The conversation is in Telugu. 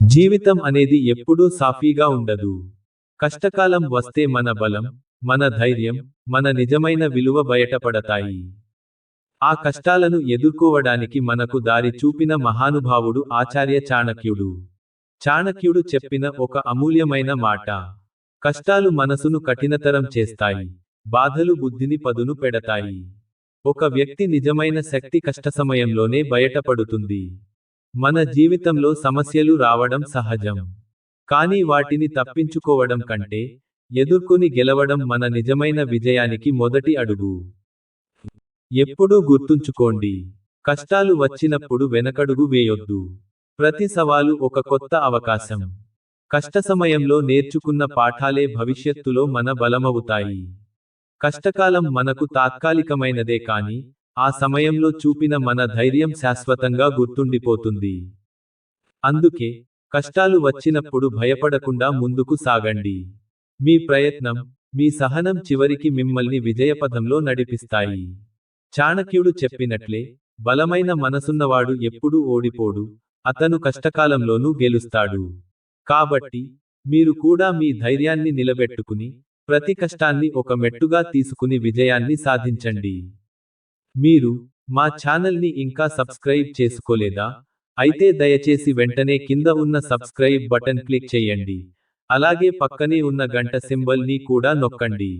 జీవితం అనేది ఎప్పుడూ సాఫీగా ఉండదు. కష్టకాలం వస్తే మన బలం మన ధైర్యం మన నిజమైన విలువ బయటపడతాయి. ఆ కష్టాలను ఎదుర్కోవడానికి మనకు దారి చూపిన మహానుభావుడు ఆచార్య చాణక్యుడు. చాణక్యుడు చెప్పిన ఒక అమూల్యమైన మాట. కష్టాలు మనసును కఠినతరం చేస్తాయి బాధలు బుద్ధిని పదును పెడతాయి. ఒక వ్యక్తి నిజమైన శక్తి కష్ట సమయంలోనే బయటపడుతుంది. మన జీవితంలో సమస్యలు రావడం సహజం. కానీ వాటిని తప్పించుకోవడం కంటే ఎదుర్కొని గెలవడం మన నిజమైన విజయానికి మొదటి అడుగు. ఎప్పుడూ గుర్తుంచుకోండి కష్టాలు వచ్చినప్పుడు వెనకడుగు వేయొద్దు. ప్రతి సవాలు ఒక కొత్త అవకాశం. కష్ట సమయంలో నేర్చుకున్న పాఠాలే భవిష్యత్తులో మన బలమవుతాయి. కష్టకాలం మనకు తాత్కాలికమైనదే కాని ఆ సమయంలో చూపిన మన ధైర్యం శాశ్వతంగా గుర్తుండిపోతుంది. అందుకే కష్టాలు వచ్చినప్పుడు భయపడకుండా ముందుకు సాగండి. మీ ప్రయత్నం మీ సహనం చివరికి మిమ్మల్ని విజయపథంలో నడిపిస్తాయి. చాణక్యుడు చెప్పినట్లే బలమైన మనసున్నవాడు ఎప్పుడూ ఓడిపోడు అతను కష్టకాలంలోనూ గెలుస్తాడు. కాబట్టి మీరు కూడా మీ ధైర్యాన్ని నిలబెట్టుకుని ప్రతి కష్టాన్ని ఒక మెట్టుగా తీసుకుని విజయాన్ని సాధించండి. మీరు మా ఛానల్ని ఇంకా సబ్స్క్రైబ్ చేసుకోలేదా? అయితే దయచేసి వెంటనే కింద ఉన్న సబ్స్క్రైబ్ బటన్ క్లిక్ చేయండి. అలాగే పక్కనే ఉన్న గంట సింబల్ని కూడా నొక్కండి.